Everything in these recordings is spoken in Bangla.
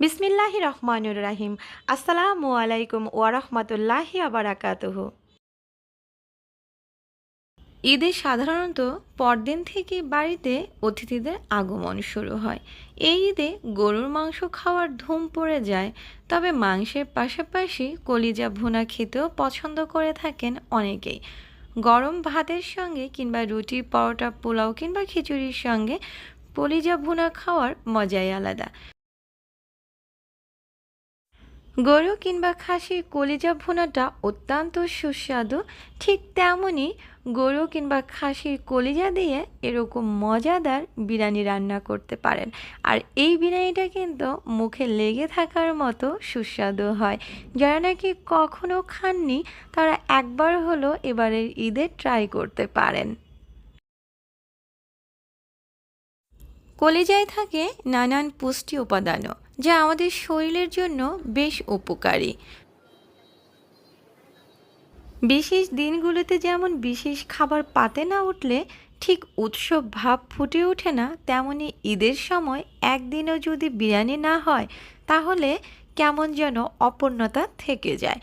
বিসমিল্লাহ রহমানুর রাহিম। আসসালামু আলাইকুম ওয়ারহমতুল্লাহি আবারাকাতুহ ঈদে সাধারণত পরদিন থেকে বাড়িতে অতিথিদের আগমন শুরু হয়। এই ঈদে গরুর মাংস খাওয়ার ধুম পড়ে যায়, তবে মাংসের পাশাপাশি কলিজা ভুনা খেতেও পছন্দ করে থাকেন অনেকেই। গরম ভাতের সঙ্গে কিংবা রুটি, পরোটা, পোলাও কিংবা খিচুড়ির সঙ্গে কলিজা ভুনা খাওয়ার মজাই আলাদা। গরু কিংবা খাসির কলিজা ভুনাটা অত্যন্ত সুস্বাদু। ঠিক তেমনই গরু কিংবা খাসির কলিজা দিয়ে এরকম মজাদার বিরিয়ানি রান্না করতে পারেন। আর এই বিরিয়ানিটা কিন্তু মুখে লেগে থাকার মতো সুস্বাদু হয়। যারা নাকি কখনো খাননি, তারা একবার হলো এবারের ঈদে ট্রাই করতে পারেন। কলিজায় থাকে নানান পুষ্টি উপাদানও। যা আমাদের শরীরের জন্য বেশ উপকারী। বিশেষ দিনগুলোতে যেমন বিশেষ খাবার পাতে না উঠলে, ঠিক উৎসব ভাব ফুটে ওঠে না, তেমনি ঈদের সময় একদিনও যদি বিরিয়ানি না হয়, তাহলে কেমন যেন অপূর্ণতা থেকে যায়।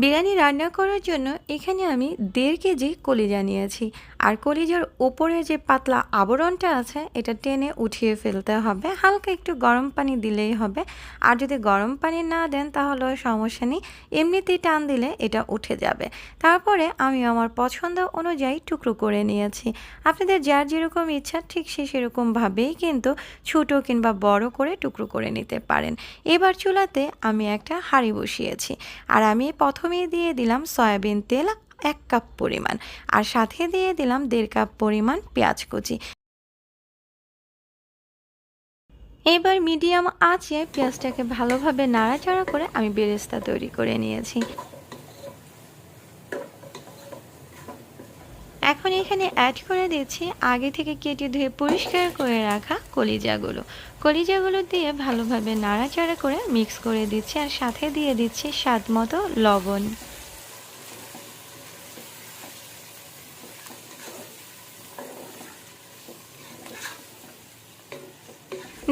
বিরিয়ানি রান্না করার জন্য এখানে আমি দেড় কেজি কলিজা নিয়েছি। আর কলিজার ওপরে যে পাতলা আবরণটা আছে, এটা টেনে উঠিয়ে ফেলতে হবে। হালকা একটু গরম পানি দিলেই হবে। আর যদি গরম পানি না দেন, তাহলে সমস্যা নেই। এমনিতেই টান দিলে এটা উঠে যাবে। তারপরে আমি আমার পছন্দ অনুযায়ী টুকরো করে নিয়েছি। আপনাদের যার যেরকম ইচ্ছা, ঠিক সে সেরকমভাবেই কিন্তু ছোটো কিংবা বড় করে টুকরো করে নিতে পারেন। এবার চুলাতে আমি একটা হাঁড়ি বসিয়েছি। আর আমি প্রথমেই দিয়ে দিলাম সয়াবিন তেল এক কাপ পরিমাণ। আর সাথে দিয়ে দিলাম দেড় কাপ পরিমাণ পেঁয়াজ কুচি। এবার মিডিয়াম আঁচে পেঁয়াজটাকে ভালোভাবে নাড়াচাড়া করে আমি বেরেস্তা তৈরি করে নিয়েছি। এখন এখানে অ্যাড করে দিচ্ছি আগে থেকে কেটে ধুয়ে পরিষ্কার করে রাখা কলিজাগুলো। কলিজাগুলো দিয়ে ভালোভাবে নাড়াচাড়া করে মিক্স করে দিচ্ছি আর সাথে দিয়ে দিচ্ছি স্বাদ মতো লবণ।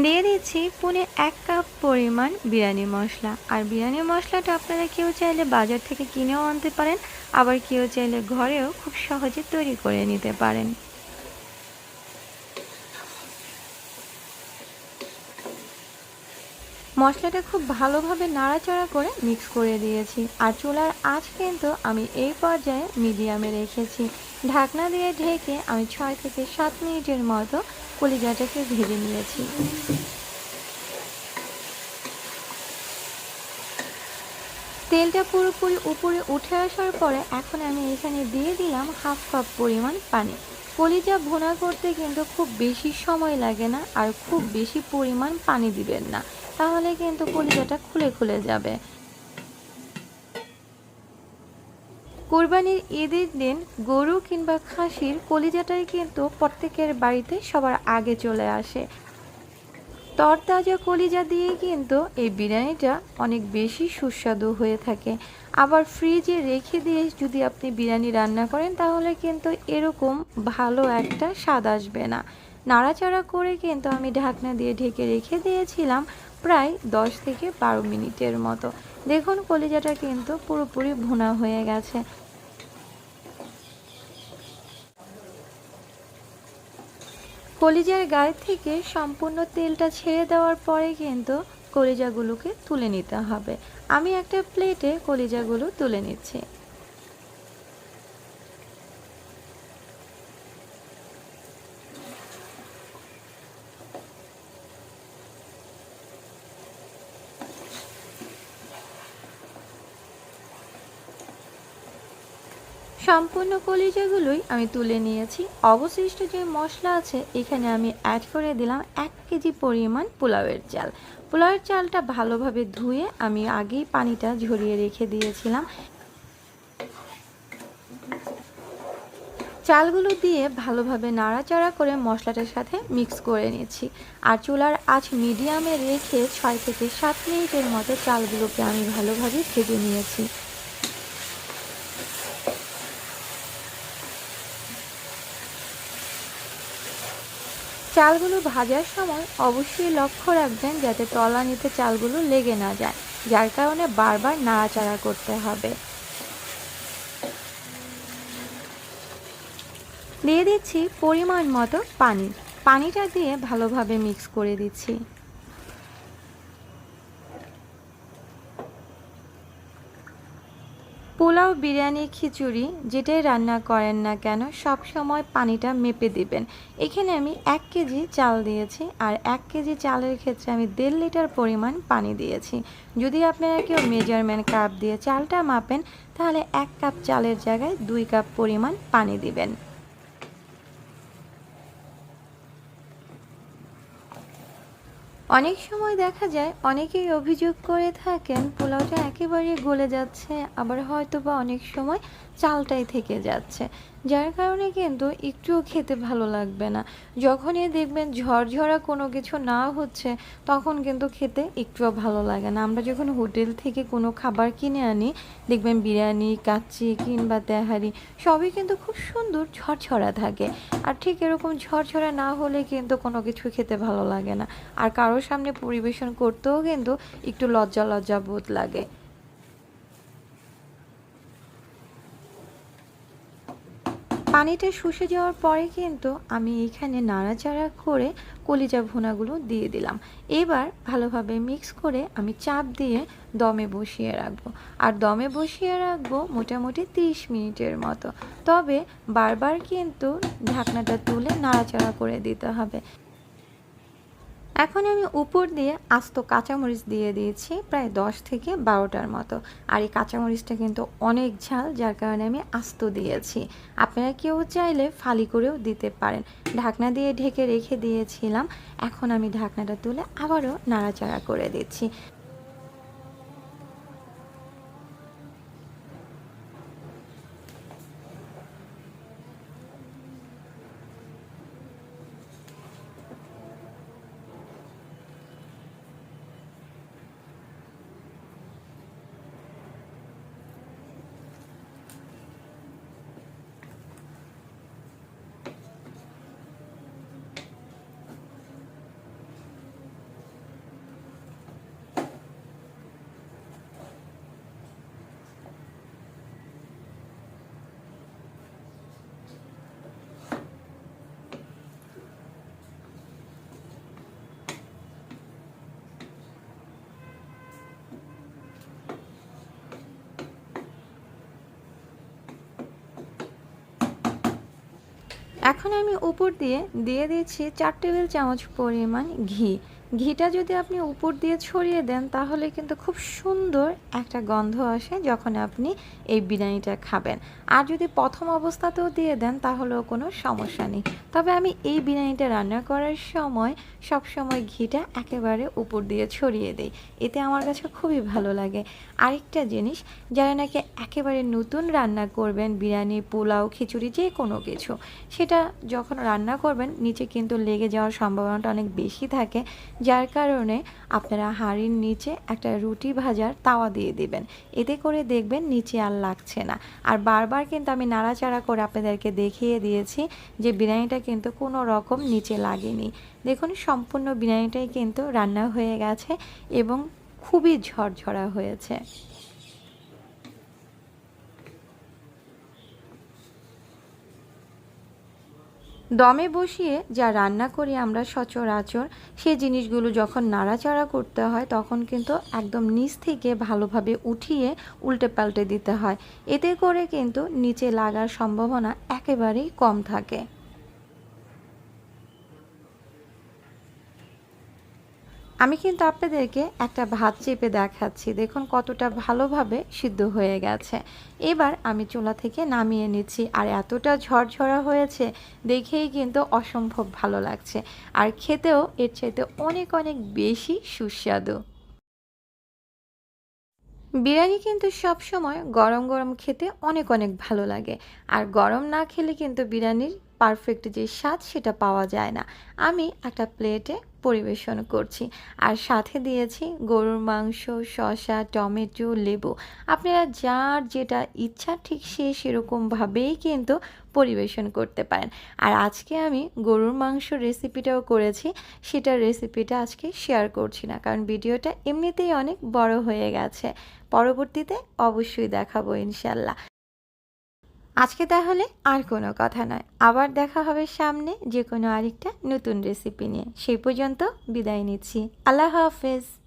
দিয়ে দিচ্ছি পুনে এক কাপ পরিমাণ বিরিয়ানি মশলা। আর বিরিয়ানি মশলাটা আপনারা কেউ চাইলে বাজার থেকে কিনেও আনতে পারেন, আবার কেউ চাইলে ঘরেও খুব সহজে তৈরি করে নিতে পারেন। মশলাটা খুব ভালোভাবে নাড়াচাড়া করে মিক্স করে দিয়েছি। আর চুলার আঁচ কিন্তু আমি এই পর্যায়ে মিডিয়ামে রেখেছি। ঢাকনা দিয়ে ঢেকে আমি ছয় থেকে সাত মিনিটের মতো কলিজাটাকে ভেজে নিয়েছি। তেলটা পুরোপুরি উপরে উঠে আসার পরে এখন আমি এখানে দিয়ে দিলাম হাফ কাপ পরিমাণ পানি। কলিজা ভোনা করতে কিন্তু খুব বেশি সময় লাগে না আর খুব বেশি পরিমাণ পানি দিবেন না। তাহলে কিন্তু কলিজাটা খুলে খুলে যাবে। কোরবানির ঈদের দিন গরু কিংবা খাসির কলিজাটাই কিন্তু প্রত্যেকের বাড়িতে সবার আগে চলে আসে। তরতাজা কলিজা দিয়ে কিন্তু এই বিরিয়ানিটা অনেক বেশি সুস্বাদু হয়ে থাকে। আবার ফ্রিজে রেখে দিয়ে যদি আপনি বিরিয়ানি রান্না করেন, তাহলে কিন্তু এরকম ভালো একটা স্বাদ আসবে না। নাড়াচাড়া করে কিন্তু আমি ঢাকনা দিয়ে ঢেকে রেখে দিয়েছিলাম প্রায় দশ থেকে বারো মিনিটের মতো। দেখুন, কলিজাটা কিন্তু পুরোপুরি ভুনা হয়ে গেছে। কলিজার গায়ে থেকে সম্পূর্ণ তেলটা ছেড়ে দেওয়ার পরে কিন্তু কলিজাগুলোকে তুলে নিতে হবে। আমি একটা প্লেটে কলিজাগুলো তুলে নিচ্ছি। সম্পূর্ণ কলিজাগুলোই আমি তুলে নিয়েছি। অবশিষ্ট যে মশলা আছে, এখানে আমি অ্যাড করে দিলাম এক কেজি পরিমাণ পোলাওয়ের চাল। পোলাওয়ের চালটা ভালোভাবে ধুয়ে আমি আগেই পানিটা ঝরিয়ে রেখে দিয়েছিলাম। চালগুলো দিয়ে ভালোভাবে নাড়াচাড়া করে মশলাটার সাথে মিক্স করে নিচ্ছি। আর চুলার আঁচ মিডিয়ামে রেখে ছয় থেকে সাত মিনিটের মতো চালগুলোকে আমি ভালোভাবে ভেজে নিয়েছি। চালগুলো ভাজার সময় অবশ্যই লক্ষ্য রাখবেন যাতে তলানিতে চালগুলো লেগে না যায়, যার কারণে বারবার নাড়াচাড়া করতে হবে। দিয়ে দিচ্ছি পরিমাণ মতো পানি। পানিটা দিয়ে ভালোভাবে মিক্স করে দিচ্ছি। পোলাও বিরিয়ানি খিচুড়ি যেটাই রান্না করেন না কেন, সব সময় পানিটা মেপে দিবেন। এখানে আমি এক কেজি চাল দিয়েছি আর এক কেজি চালের ক্ষেত্রে আমি দেড় লিটার পরিমাণ পানি দিয়েছি। যদি আপনারা কেউ মেজারমেন্ট কাপ দিয়ে চালটা মাপেন, তাহলে এক কাপ চালের জায়গায় দুই কাপ পরিমাণ পানি দিবেন। অনেক সময় দেখা যায় অনেকেই অভিযোগ করে থাকেন পোলাওটা একেবারে গলে যাচ্ছে, আবার হয়তো বা অনেক সময় চালটাই থেকে যাচ্ছে। যার কারণে কিন্তু একটুও খেতে ভালো লাগবে না। যখনই দেখবেন ঝরঝরা কোনো কিছু না হচ্ছে, তখন কিন্তু খেতে একটুও ভালো লাগে না। আমরা যখন হোটেল থেকে কোনো খাবার কিনে আনি, দেখবেন বিরিয়ানি, কাচ্চি কিংবা তেহারি, সবই কিন্তু খুব সুন্দর ঝরঝরা থাকে। আর ঠিক এরকম ঝরঝরা না হলে কিন্তু কোনো কিছু খেতে ভালো লাগে না। আর কারোর সামনে পরিবেশন করতেও কিন্তু একটু লজ্জা লজ্জা বোধ লাগে। পানিটা শুষে যাওয়ার পরে কিন্তু আমি এখানে নাড়াচাড়া করে কলিজা ভুনাগুলো দিয়ে দিলাম। এবার ভালোভাবে মিক্স করে আমি চাপ দিয়ে দমে বসিয়ে রাখব। আর দমে বসিয়ে রাখব মোটামুটি 30 মিনিটের মতো। তবে বারবার কিন্তু ঢাকনাটা তুলে নাড়াচাড়া করে দিতে হবে। এখন আমি উপর দিয়ে আস্ত কাঁচামরিচ দিয়ে দিয়েছি প্রায় দশ থেকে বারোটার মতো। আর এই কাঁচামরিচটা কিন্তু অনেক ঝাল, যার কারণে আমি আস্ত দিয়েছি। আপনারা কেউ চাইলে ফালি করেও দিতে পারেন। ঢাকনা দিয়ে ঢেকে রেখে দিয়েছিলাম। এখন আমি ঢাকনাটা তুলে আবারও নাড়াচাড়া করে দিচ্ছি। এখন আমি উপর দিয়ে দিয়ে দিয়েছি চার টেবিল চামচ পরিমাণ ঘি। ঘিটা যদি আপনি উপর দিয়ে ছড়িয়ে দেন, তাহলে কিন্তু খুব সুন্দর একটা গন্ধ আসে যখন আপনি এই বিরিয়ানিটা খাবেন। আর যদি প্রথম অবস্থাতেও দিয়ে দেন, তাহলেও কোনো সমস্যা নেই। তবে আমি এই বিরিয়ানিটা রান্না করার সময় সব সময় ঘিটা একেবারে উপর দিয়ে ছড়িয়ে দেই। এতে আমার কাছে খুবই ভালো লাগে। আরেকটা জিনিস, যারা নাকি একেবারে নতুন রান্না করবেন, বিরিয়ানি, পোলাও, খিচুড়ি, যে কোনো কিছু, সেটা যখন রান্না করবেন, নিচে কিন্তু লেগে যাওয়ার সম্ভাবনাটা অনেক বেশি থাকে। যার কারণে আপনারা হাঁড়ির নিচে একটা রুটি ভাজার তাওয়া দিয়ে দিবেন। এতে করে দেখবেন নিচে আর লাগছে না। আর বারবার কিন্তু আমি নাড়াচাড়া করে আপনাদেরকে দেখিয়ে দিয়েছি যে বিরিয়ানিটা কিন্তু কোনো রকম নিচে লাগেনি। দেখুন, সম্পূর্ণ বিরিয়ানিটাই কিন্তু রান্না হয়ে গেছে এবং খুবই ঝরঝরা হয়েছে। দমে বসিয়ে যা রান্না করি আমরা সচরাচর সেই জিনিসগুলো যখন নাড়াচাড়া করতে হয়, তখন কিন্তু একদম নিচ থেকে ভালোভাবে উঠিয়ে উল্টে পাল্টে দিতে হয়। এতে করে কিন্তু নিচে লাগার সম্ভাবনা একেবারেই কম থাকে। আমি কিন্তু আপনাদেরকে একটা ভাত চেপে দেখাচ্ছি। দেখুন কতটা ভালোভাবে সিদ্ধ হয়ে গেছে। এবার আমি চুলা থেকে নামিয়ে নিচ্ছি আর এতটা ঝরঝরা হয়েছে দেখেই কিন্তু অসম্ভব ভালো লাগছে। আর খেতেও এর চাইতে অনেক অনেক বেশি সুস্বাদু। বিরিয়ানি কিন্তু সব সময় গরম গরম খেতে অনেক অনেক ভালো লাগে। আর গরম না খেলে কিন্তু বিরিয়ানির পারফেক্ট যে স্বাদ সেটা পাওয়া যায় না। আমি একটা প্লেটে পরিবেশন করছি। আর সাথে দিয়েছি গরুর মাংস, শসা, টমেটো, লেবু। আপনারা যার যেটা ইচ্ছা ঠিক সে সেরকমভাবেই কিন্তু পরিবেশন করতে পারেন। আর আজকে আমি গরুর মাংস রেসিপিটাও করেছি। সেটার রেসিপিটা আজকে শেয়ার করছি না। কারণ ভিডিওটা এমনিতেই অনেক বড় হয়ে গেছে। পরবর্তীতে অবশ্যই দেখাবো ইনশাল্লাহ। আজকে তাহলে আর কোনো কথা নয়। আবার দেখা হবে সামনে যে কোনো আরেকটা নতুন রেসিপি নিয়ে। সেই পর্যন্ত বিদায় নিচ্ছি। আল্লাহ হাফেজ।